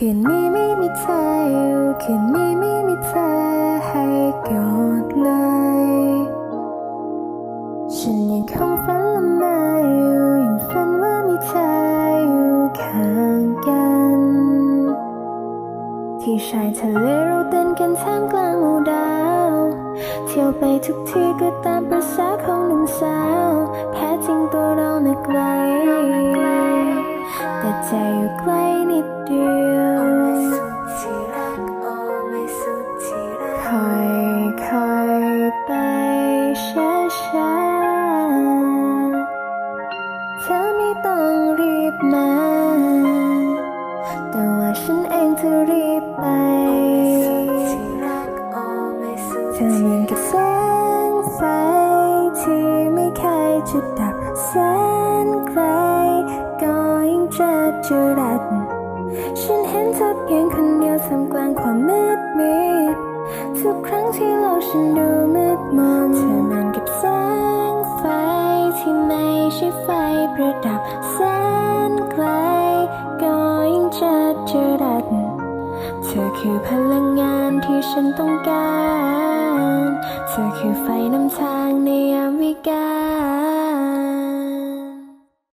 คืนนี้ไม่มีเธออยู่คืนนี้ไม่มีเธอให้กอดเลย ฉันยังคงฝันละเมออยู่ยังฝันว่ามีเธออยู่ข้างกัน ที่ชายทะเลเราเต้นกันท่ามกลางหมู่ดาว เที่ยวไปทุกที่ก็ตามประสาของหนุ่มสาวแท้จริงตัวเราน่ะไกลแต่ใจอยู่ใกล้นิดเดียว ธอไม่ต้องรีบมา แต่ว่าฉันเองจะรีบไป เธอเหมือนกับแสงไฟที่ไม่เคยจะดับแสนไกลก็ยิ่งจะจุรัดฉันเห็นเธอเพียงคนเดียวท่ามกลางความมืดมิดทุกครั้งที่โลกฉันดูมืดมนเธอเหมือนกับแสง เธอคือพลังงานที่ฉันต้องการ เธอคือไฟนำทางในยามวิกาล